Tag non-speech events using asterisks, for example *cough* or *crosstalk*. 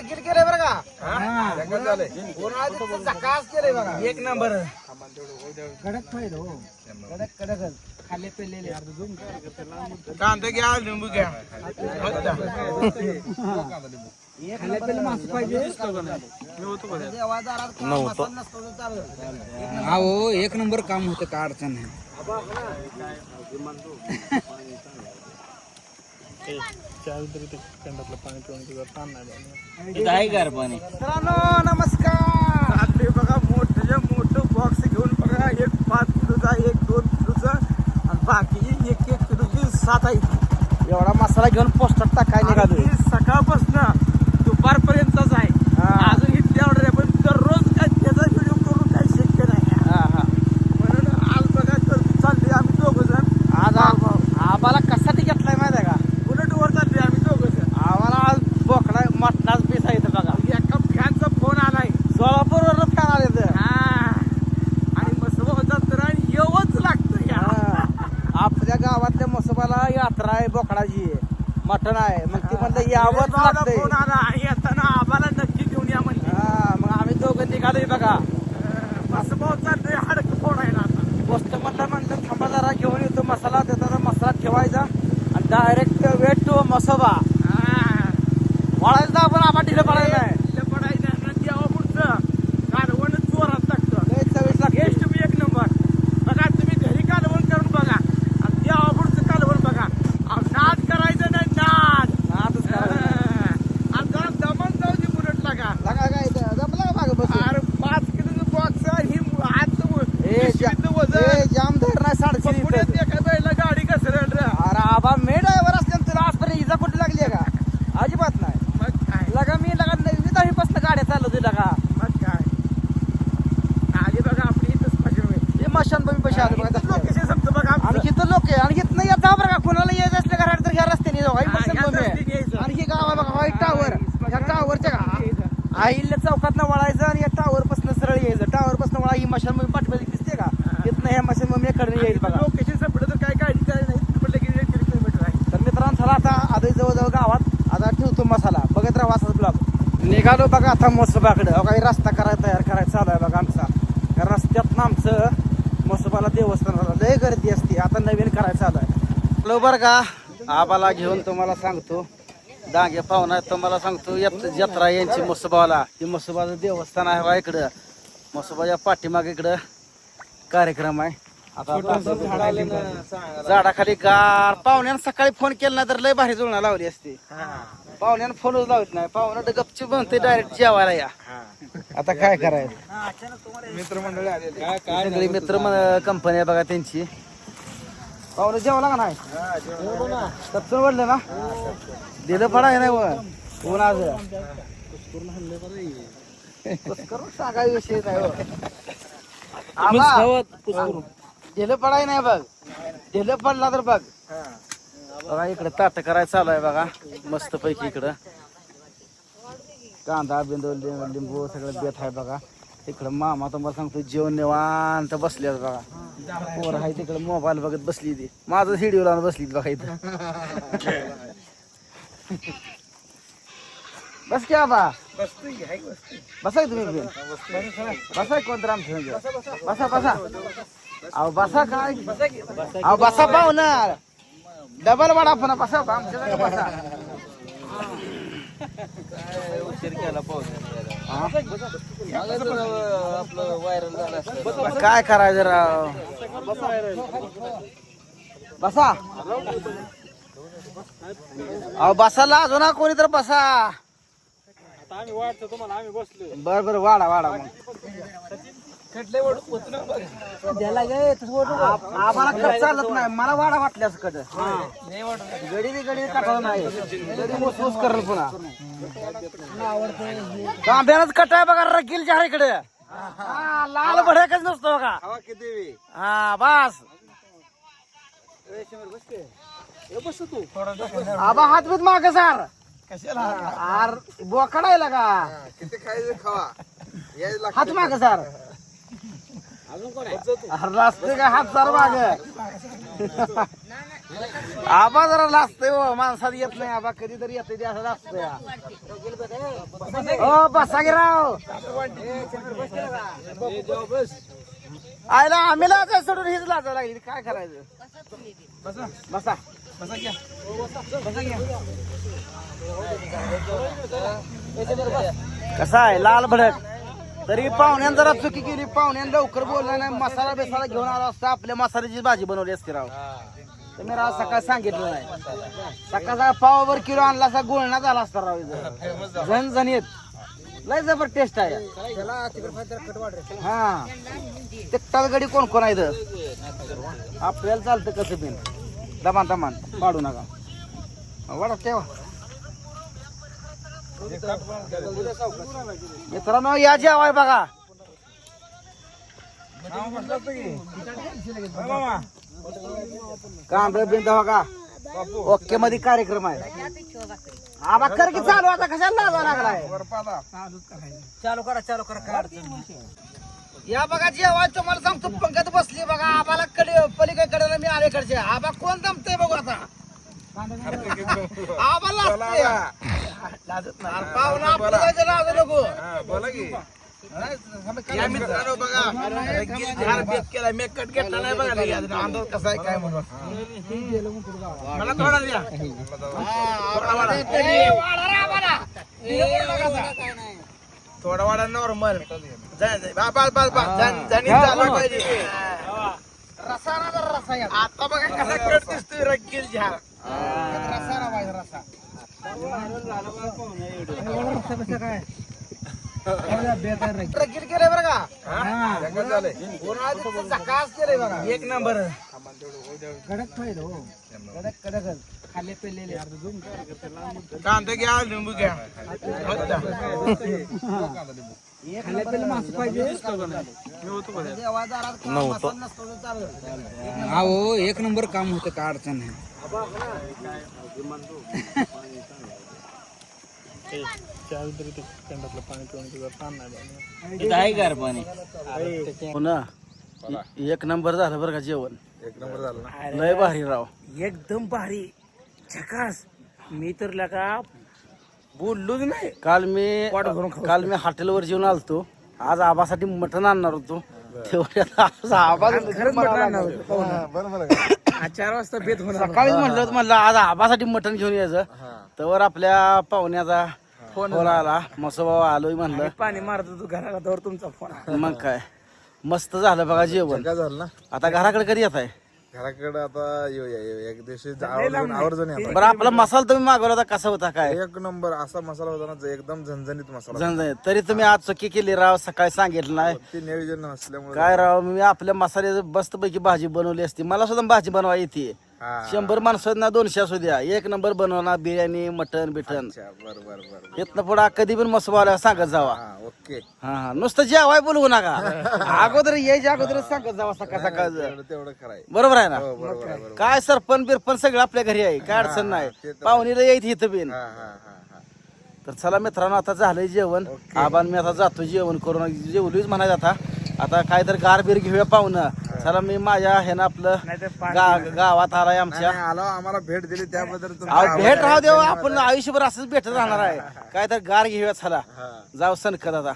रगील केलंय बरं का? केलंय बघा. एक नंबर. कडक पाहिजे हो. कडक कडकच खाल्ले पेलेले कांदा घ्या लिंबू घ्या. खाल्ले पेले माणसं पाहिजे. देवादारात तर का अडचण नाही मित्रांनो नमस्कार. आपले बघा मोठं मोठं बॉक्स घेऊन बघा एक पाच किलोचा एक दोन किलोचा आणि बाकी एक एक किलोची सात आहे. एवढा मसाला घेऊन टाकाय निघालो सकाळपासून दुपारपर्यंतच आहे अजून इतकी ऑर्डर आहे पण दररोज काय त्याचा व्हिडिओ करून काही शक्य नाही म्हणून आज बघा तर चालले आम्ही दोघ जण आज आम्हाला कशासाठी घेतलाय माहिती आहे का बुलेट वर चालले आम्ही दोघ जण आम्हाला आज बोकडा मटणाच पीस आहे इथं बघा एका फॅनचा फोन आलाय सोलापूर वर फॅन आले आणि मसोबा होता तर आणि येवच लागतं आपल्या गावातल्या मसोबाला यात्रा आहे बोकडाची मटण आहे. मग ती म्हणलं यावंच लागतंय. फोन आला. येताना आम्हाला नक्की घेऊन या म्हणले. मग आम्ही दोघं निघालोय बघा. मसोबा चालतोय. हडक फोडायला गोष्ट म्हणलं म्हणलं थांबा जरा घेऊन येतो मसाला. त्याचा मसाला ठेवायचा आणि डायरेक्ट वेट टू मसोबा वाळायचं आपण आपण ढिलं पडायला नाही पडायचं देवा पुढचं कालवण जोरात टाकतं टेस्ट बी एक नंबर बघा तुम्ही घरी कालवण करून बघा आणि देवा पुढचं कालवण बघा अहो, नाद करायचं नाही नाद नादच आणि जरा दमन जाऊ दे बुलेट लागा लागा काय जमला का अरे पाच किलोचं बॉक्स ही आज वजन जाम धरणार साडशे पुण्यात एका वेळेला गाडी घसरेल रे अरे आबा मे ड्रायव्हर असते तुला आजपर्यंत इजा कुठे लागली आहे का अजिबात नाही लगा मी लगा नववी दहावीपासून गाड्या चालवते लगा मग काय आली बघा आपली इथंच हे मशान बमी पैसे आले बघा लोकेशन समजा बघा आणि इथं लोक आहे आणि इथं येता बरं का कोणाला यायचं असलं घरात तर ह्या रस्त्याने जाऊ ही मशान बमी आहे आणि ही गाव आहे बघा व्हाईट टावर ह्या टावरच्या का चौकात वळायचं आणि या टावर पासून सरळ यायचं. टावर पासून वळा ही मशान बमी पाठवायची दिसते का? तिथनं ह्या मशान बमी कडे येईल बघा. लोकेशन संपलं तर काय काय नाही म्हटलं की दीड किलोमीटर आहे. तर मित्रांनो चला आता आधी जवळजवळ गावात आता ठेवतो मसाला. बघत राहा वासाचा ब्लॉग निघालो बघा आता मोसोबाकडे. काही रस्ता करायला तयार करायचा चालू आहे बघा आमचा. त्या रस्त्यात आमचं मोसोबाला देवस्थानाला लय गर्दी असते. आता नवीन करायचं चालू आहे बरं का? आबाला घेऊन तुम्हाला सांगतो. डांगे पाहुणा आहे, तुम्हाला सांगतो जत्रा यांची मोसोबाला. ही मोसोबाचं देवस्थान आहे बा इकडं. मोसोबाच्या पाठीमागे इकडं कार्यक्रम आहे. आता झाडाखाली गार. पाहुण्यानं सकाळी फोन केला नाही तर लय भारी जुळणा लावली असते. पाहुण्यानं फोनच लावत नाही. पाहुणं गपचूप म्हणते डायरेक्ट जेवायला या. आता काय करायचं? मित्रमंडळी मित्र कंपनी आहे बघा त्यांची. पाहुणं जेवला का नाही? तपसून वाढलं ना. दिलं पडाय नाही ऊन आज. करून सांगा विषय नाही हो. ढिलं पडाय नाही बघ. ढिलं पडला तर बघ. बघा इकडे ताट करायचं चालू आहे बघा. मस्त पैकी इकडं. कांदा बिंदू लिंबू सगळं बेत आहे बघा. इकडं मामा तुम्हाला सांगतो जेवण निवांत बसले बघा. पोर आहे तिकडे मोबाईल बघत बसली ती. माझं व्हिडिओ लावून बसली बघा इथं. बस क्या बा बसा तुम्ही बी. बसा की कोणतं आमचं बसा बसा. अहो बसा काय? अहो बसा पाहुणार. डबल वाडा पण बसा आमच्या बसा हा? काय करायचं राव? बसा. अहो बसा. लाजू ना कोणी तर बसा बर बर वाडा वाडा मग. आप- आम्हाला कट चालत नाही. मला वाडा वाटल्यास कट गडी बी गडी कटाळ नाही. गडी करल पुन्हा. तांब्यानच कट आहे बघा रगील जहार इकडे. हा, लाल भडकच नसतो बघा. हा बस. आबा हात बीत माग सर. आर बोकडा आहे का हात माग सर. लाजतोय का हात सर माग. आबा जरा लाजतोय हो माणसात येत नाही आबा कधीतरी येते ते असं लाजतोय हो बसा की राव. आयला आम्ही लाजा सोडून हीच लाजा लागली. काय करायचं? बसा. बसा. बसा घ्या बसा घ्या कसा आहे? लाल भडक. तरी पाहुण्यानं जरा चुकी केली. पाहुण्यानं लवकर बोलला नाही. मसाला बेसाला घेऊन आला असता. आपल्या मसाल्याची भाजी बनवली असती राव. तुम्ही राव सकाळ सांगितलं नाही. सकाळचा सकाळ पावावर किलो आणला असा गुळणा झाला असता राव इथं. येत लय जबर टेस्ट आहे. हा. तिकटाल गडी कोण कोण आहे इथं? आपल्याला चालतं कसं बिन? दमान दमान पाडू नका. वाढत तेव्हा मित्रांनो या जेवाय बघा. कांबळे बिंद बघा. ओके मध्ये कार्यक्रम आहे. आबा कर की चालू आता. कशाला लाजा लागलाय? चालू करा चालू करा काय या बघा जेव्हा तुम्हाला सांगतो पंकज बसली बघा. आबाला कडे पलीकडे मी आलेकडचे. आबा कोण जमतय बघू आता. आबा लाजत नाही. अरे पाहुणा आपलं जायचं लाजू नको बोला की या मित्रांनो बघा रंगीत झाड बेत मी कट घेतला नाही बघा अंदाज कसा आहे काय म्हणून मला थोडा द्या थोडा वाडा. वाडा नॉर्मल बस बस बस झाला पाहिजे रसा रसा आता बघा कसा कट दिसतोय रंगील झाड रंगील केलंय बरं का? उन्हाळ्यात झकास केलंय बघा एक नंबर. कडक पाहिजे हो. कडक कडक. खाल्ले पेलेले कांदा घ्या लिंबू घ्या. खाल्ले पेले माणसं पाहिजे. अहो एक नंबर काम होतं काय अडचण नाही. हो. ना एक नंबर झालं बरं का जेवण. एक नंबर झालं ना. लय भारी राव. एकदम भारी. झकास. मी तर लगा बोललोच नाही. काल मी काल मी हॉटेलवर जेवण आलतो. आज आबासाठी मटण आणणार होतो. तेवढ्यात आज आबा खरंच मटण आणणार होतो. बरोबर चार वाजता बेत होणार सकाळीच म्हटलं होतं म्हणलं आज आबासाठी मटण घेऊन यायचं तर आपल्या पाहुण्याचा फोन आला. मसोबा आलोय म्हणलं. पाणी मारत होतो घराला तर तुमचा फोन मग काय? मस्त झालं बघा जेवण. काय झालं ना? आता घराकडे कधी येत आहे घराकडे आता येऊया येऊया. एक दिवशी आवर्जून आवर्जून येणार. बरं आपला मसाला तुम्ही मागवला होता कसा होता काय? एक नंबर असा मसाला होता ना एकदम झणझणीत मसाला झणझणीत. तरी तुम्ही आज चुकी केली राव सकाळी सांगितलं नाही. ते नियोजन नसल्यामुळे. काय राव मी आपल्या मसाल्याचं मस्त पैकी भाजी बनवली असती. मला सुद्धा भाजी बनवा येते. हा शंभर माणसं ना दोनशे असू द्या. एक नंबर बनवणार बिर्याणी मटन बिटन अच्छा बर बर बर बर. इथनं पुढे कधी पण मसवाला सांगत जावा. हा ओके. हा हा. नुसतं जेवाय बोलवू नका. *laughs* अगोदर यायच्या अगोदर सांगत जावा सकाळ सकाळ. तेवढं बरोबर आहे ना? हो बरोबर बरोबर काय सरपण बिरपण सगळं आपल्या घरी आहे. काय अडचण नाही. पाहुणीला यायची इथं बिन. तर चला मित्रांनो आता झालंय जेवण. आबान मी आता जातो जेवण करून. जेवलीच म्हणायचं आता. आता काय तर गार बीर घेऊया पाहुणं. चला मी माझ्या हे ना आपलं गा- गावात आलाय आमच्या. आलो. आम्हाला भेट दिली त्याबद्दल तुमचा अहो, आभार भेट आहे. राहू देऊ आपण आयुष्यभर असंच भेटत राहणार आहे. *laughs* काय तर गार घेऊया चला. हा. जाऊ सनकत आता.